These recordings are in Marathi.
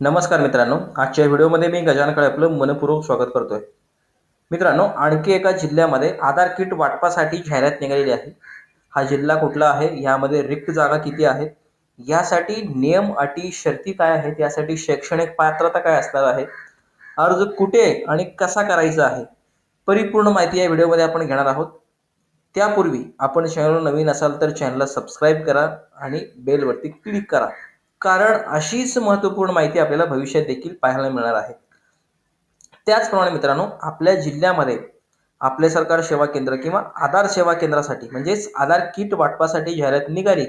नमस्कार मित्रांनो आजच्या व्हिडिओमध्ये मी गजानकडे आपलं मनपूर्वक स्वागत करतोय. मित्रांनो आणखी एका जिल्ह्यामध्ये आधार किट वाटपासाठी जाहिरात निघालेली आहे. हा जिल्हा कुठला आहे? यामध्ये रिक्त जागा किती आहेत? यासाठी नियम अटी शर्ती काय आहेत? यासाठी शैक्षणिक पात्रता काय असणार आहे? अर्ज कुठे आणि कसा करायचा आहे? परिपूर्ण माहिती या व्हिडिओमध्ये आपण घेणार आहोत. त्यापूर्वी आपण चॅनल नवीन असाल तर चॅनलला सबस्क्राईब करा आणि बेलवरती क्लिक करा. कारण अशीच महत्त्वपूर्ण माहिती आपल्याला भविष्यात देखील पाहायला मिळणार आहे. त्याचप्रमाणे मित्रांनो आपल्या जिल्ह्यामध्ये आपले सरकार सेवा केंद्र किंवा आधार सेवा केंद्रासाठी म्हणजेच आधार किट वाटपासाठी जाहिरात निघाली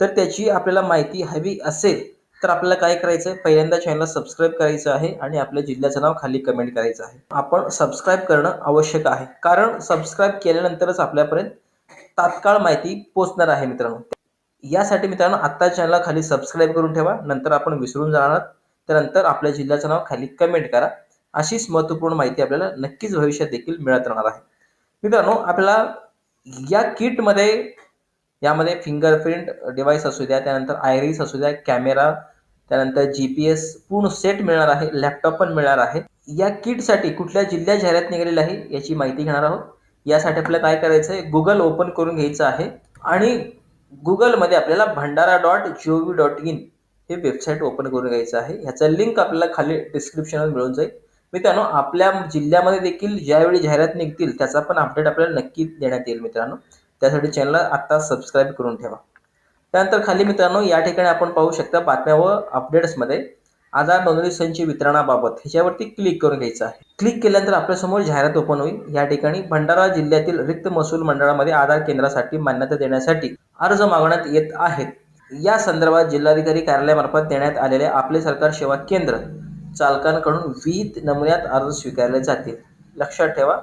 तर त्याची आपल्याला माहिती हवी असेल तर आपल्याला काय करायचं आहे पहिल्यांदा चॅनलला सबस्क्राईब करायचं आहे आणि आपल्या जिल्ह्याचं नाव खाली कमेंट करायचं आहे. आपण सबस्क्राईब करणं आवश्यक आहे. कारण सबस्क्राईब केल्यानंतरच आपल्यापर्यंत तात्काळ माहिती पोचणार आहे मित्रांनो. यासाठी मित्रांनो आत्ता चॅनलला खाली सबस्क्राईब करून ठेवा. नंतर आपण विसरून जाणार त्यानंतर आपल्या जिल्ह्याचं नाव खाली कमेंट करा. अशीच महत्त्वपूर्ण माहिती आपल्याला नक्कीच भविष्यात देखील मिळत राहणार आहे. मित्रांनो आपल्याला या किटमध्ये यामध्ये फिंगरप्रिंट डिव्हाइस असू द्या त्यानंतर आयरिस असू द्या कॅमेरा त्यानंतर जी पी एस पूर्ण सेट मिळणार आहे लॅपटॉप पण मिळणार आहे. या किटसाठी कुठल्या जिल्ह्यात जाहिरात निघालेली आहे याची माहिती घेणार आहोत. यासाठी आपल्याला काय करायचं आहे गुगल ओपन करून घ्यायचं आहे. आणि गुगलमध्ये आपल्याला Bhandara dot G O V dot in हे वेबसाईट ओपन करून घ्यायचं आहे. ह्याचा लिंक आपल्याला खाली डिस्क्रिप्शनवर मिळून जाईल. मित्रांनो आपल्या जिल्ह्यामध्ये देखील ज्यावेळी जाहिरात निघतील त्याचा पण अपडेट आपल्याला नक्की देण्यात येईल मित्रांनो. त्यासाठी चॅनलला आत्ता सबस्क्राईब करून ठेवा. त्यानंतर खाली मित्रांनो या ठिकाणी आपण पाहू शकता बातम्या व अपडेट्समध्ये आधार नोंदणी संच वितरणाबाबत ह्याच्यावरती क्लिक करून घ्यायचं आहे. क्लिक केल्यानंतर आपल्यासमोर जाहिरात ओपन होईल. या ठिकाणी भंडारा जिल्ह्यातील रिक्त महसूल मंडळामध्ये आधार केंद्रासाठी मान्यता देण्यासाठी अर्ज मागवण्यात येत आहेत. या संदर्भात जिल्हाधिकारी कार्यालयामार्फत देण्यात आलेले आपले सरकार सेवा केंद्र चालकांकडून विहित नमुन्यात अर्ज स्वीकारले जातील. लक्षात ठेवा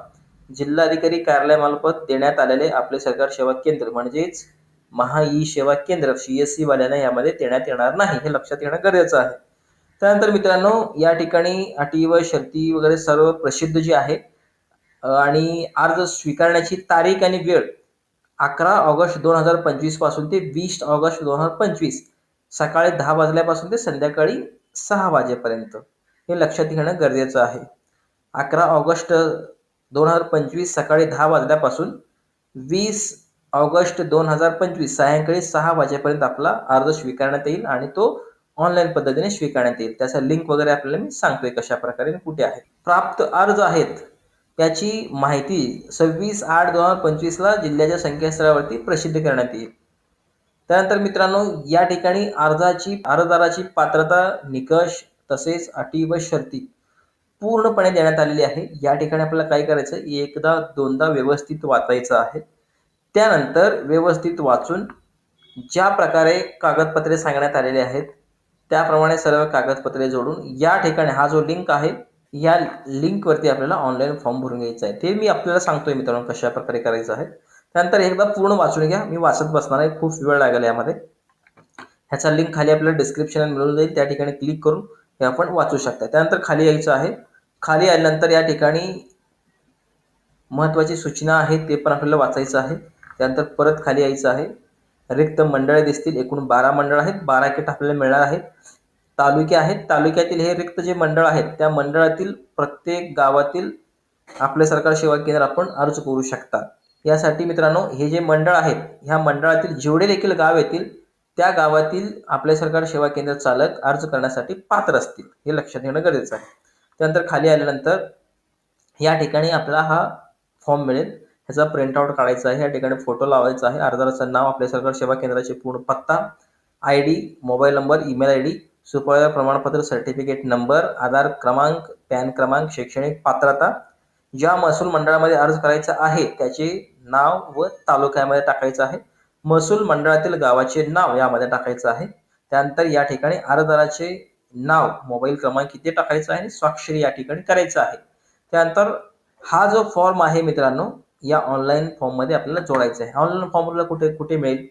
जिल्हाधिकारी कार्यालयामार्फत देण्यात आलेले आपले सरकार सेवा केंद्र म्हणजेच महा ई सेवा केंद्र सी एस सी वाल्यांना यामध्ये देण्यात येणार नाही हे लक्षात येणं गरजेचं आहे. त्यानंतर मित्रांनो या ठिकाणी अटी व शर्ती वगैरे सर्व प्रसिद्ध जी आहे आणि अर्ज स्वीकारण्याची तारीख आणि वेळ अकरा ऑगस्ट दोन हजार पंचवीसपासून ते वीस ऑगस्ट दोन हजार पंचवीस सकाळी दहा वाजल्यापासून ते संध्याकाळी सहा वाजेपर्यंत हे लक्षात घेणं गरजेचं आहे. अकरा ऑगस्ट दोन हजार पंचवीस सकाळी दहा वाजल्यापासून वीस ऑगस्ट दोन हजार पंचवीस सायंकाळी सहा वाजेपर्यंत आपला अर्ज स्वीकारण्यात येईल आणि तो ऑनलाईन पद्धतीने स्वीकारण्यात येईल. त्याचा लिंक वगैरे आपल्याला मी सांगतोय कशा प्रकारे कुठे आहे प्राप्त अर्ज आहेत. त्याची माहिती सव्वीस आठ दोन हजार पंचवीसला जिल्ह्याच्या संकेतस्थळावरती प्रसिद्ध करण्यात येईल. त्यानंतर मित्रांनो या ठिकाणी अर्जाची अर्जदाराची पात्रता निकष तसेच अटी व शर्ती पूर्णपणे देण्यात आलेली आहे. या ठिकाणी आपल्याला काय करायचं एकदा दोनदा व्यवस्थित वाचायचं आहे. त्यानंतर व्यवस्थित वाचून ज्या प्रकारे कागदपत्रे सांगण्यात आलेले आहेत त्याप्रमाणे सर्व कागदपत्रे जोडून या ठिकाणी हा जो लिंक आहे या लिंकवरती आपल्याला ऑनलाईन फॉर्म भरून घ्यायचा आहे. ते मी आपल्याला सांगतोय मित्रांनो कशा प्रकारे करायचं आहे. त्यानंतर एकदा पूर्ण वाचून घ्या. मी वाचत बसणार आहे. खूप वेळ लागेल यामध्ये. ह्याचा लिंक खाली आपल्याला डिस्क्रिप्शन मिळून जाईल. त्या ठिकाणी क्लिक करून हे आपण वाचू शकता. त्यानंतर खाली यायचं आहे. खाली आल्यानंतर या ठिकाणी महत्त्वाची सूचना आहे ते पण आपल्याला वाचायचं आहे. त्यानंतर परत खाली यायचं आहे. रिक्त मंडळे दिसतील. एकूण बारा मंडळ आहेत. बारा किट आपल्याला मिळणार आहेत. तालुके आहेत. तालुक्यातील हे रिक्त जे मंडळ आहेत त्या मंडळातील प्रत्येक गावातील आपले सरकार सेवा केंद्र आपण अर्ज करू शकता. यासाठी मित्रांनो हे जे मंडळ आहेत ह्या मंडळातील जेवढे देखील गाव येतील त्या गावातील आपले सरकार सेवा केंद्र चालक अर्ज करण्यासाठी पात्र असतील हे लक्षात घेणं गरजेचं आहे. त्यानंतर खाली आल्यानंतर या ठिकाणी आपल्याला हा फॉर्म मिळेल. ह्याचा प्रिंटआउट काढायचा आहे. या ठिकाणी फोटो लावायचा आहे. अर्जदाराचं नाव आपल्या सरकार सेवा केंद्राचे पूर्ण पत्ता I D mobile number email I D supervisor प्रमाणपत्र सर्टिफिकेट नंबर आधार क्रमांक पॅन क्रमांक शैक्षणिक पात्रता ज्या महसूल मंडळामध्ये अर्ज करायचा आहे त्याचे नाव व तालुक्यामध्ये टाकायचं आहे. महसूल मंडळातील गावाचे नाव यामध्ये टाकायचं आहे. त्यानंतर या ठिकाणी अर्जदाराचे नाव मोबाईल क्रमांक किती टाकायचा आहे स्वाक्षरी या ठिकाणी करायचं आहे. त्यानंतर हा जो फॉर्म आहे मित्रांनो या ऑनलाईन फॉर्ममध्ये आपल्याला जोडायचं आहे ऑनलाईन फॉर्मला कुठे कुठे मिळेल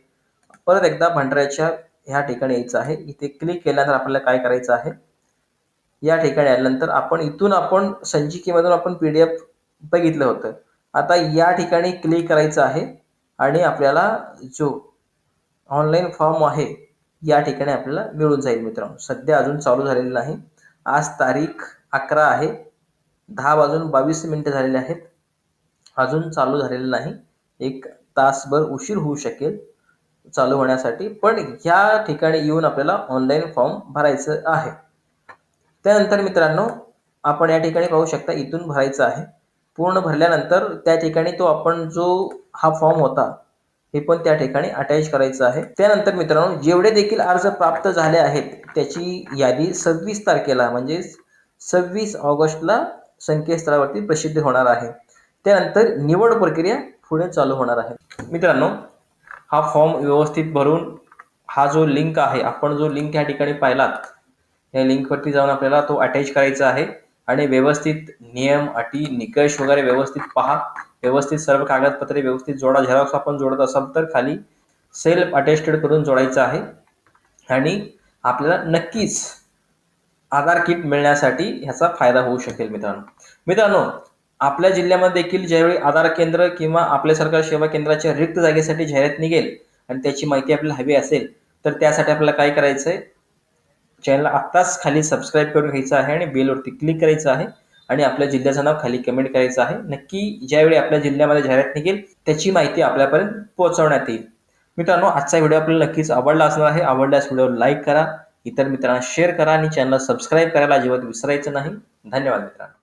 परत एकदा भंडाऱ्याच्या ह्या ठिकाणी यायचं आहे. इथे क्लिक केल्यानंतर आपल्याला काय करायचं आहे? या ठिकाणी आल्यानंतर आपण इथून आपण संचिकेमधून आपण पी डी एफ बघितलं होतं. आता या ठिकाणी क्लिक करायचं आहे आणि आपल्याला जो ऑनलाईन फॉर्म आहे या ठिकाणी आपल्याला मिळून जाईल मित्रांनो. सध्या अजून चालू झालेलं नाही. आज तारीख अकरा आहे. दहा वाजून बावीस मिनिटं झालेले आहेत. अजून चालू झालेलं नाही. एक तासभर उशीर होऊ शकेल चालू होण्यासाठी पण ह्या ठिकाणी येऊन आपल्याला ऑनलाईन फॉर्म भरायचं आहे. त्यानंतर मित्रांनो आपण या ठिकाणी पाहू शकता इथून भरायचं आहे. पूर्ण भरल्यानंतर त्या ठिकाणी तो आपण जो हा फॉर्म होता हे पण त्या ठिकाणी अटॅच करायचं आहे. त्यानंतर मित्रांनो जेवढे देखील अर्ज प्राप्त झाले आहेत त्याची यादी सव्वीस तारखेला म्हणजेच सव्वीस ऑगस्टला संकेतस्थळावरती प्रसिद्ध होणार आहे. त्यानंतर निवड प्रक्रिया पुढे चालू होणार आहे. मित्रांनो हा फॉर्म व्यवस्थित भरून हा जो लिंक आहे आपण जो लिंक या ठिकाणी पाहिलात या लिंकवरती जाऊन आपल्याला तो अटॅच करायचा आहे आणि व्यवस्थित नियम अटी निकष वगैरे व्यवस्थित पहा. व्यवस्थित सर्व कागदपत्रे व्यवस्थित जोडा झेरॉक्स आपण जोडत असाल तर खाली सेल्फ अटेस्टेड करून जोडायचं आहे. आणि आपल्याला नक्कीच आधार किट मिळण्यासाठी ह्याचा फायदा होऊ शकेल मित्रांनो. मित्रांनो आपल्या जिल्ह्यामध्ये देखील ज्यावेळी आधार केंद्र किंवा आपल्या सरकार सेवा केंद्राच्या रिक्त जागेसाठी जाहिरात निघेल आणि त्याची माहिती आपल्याला हवी असेल तर त्यासाठी आपल्याला काय करायचं आहे चॅनल आत्ताच खाली सबस्क्राईब करून घ्यायचं आहे आणि बेलवरती क्लिक करायचं आहे आणि आपल्या जिल्ह्याचं नाव खाली कमेंट करायचं आहे. नक्की ज्यावेळी आपल्या जिल्ह्यामध्ये जाहिरात निघेल त्याची माहिती आपल्यापर्यंत पोहोचवण्यात येईल. मित्रांनो आजचा व्हिडिओ आपल्याला नक्कीच आवडला असणार आहे. आवडल्यास व्हिडिओ लाईक करा इतर मित्रांना शेअर करा आणि चॅनल सबस्क्राईब करायला अजिबात विसरायचं नाही. धन्यवाद मित्रांनो.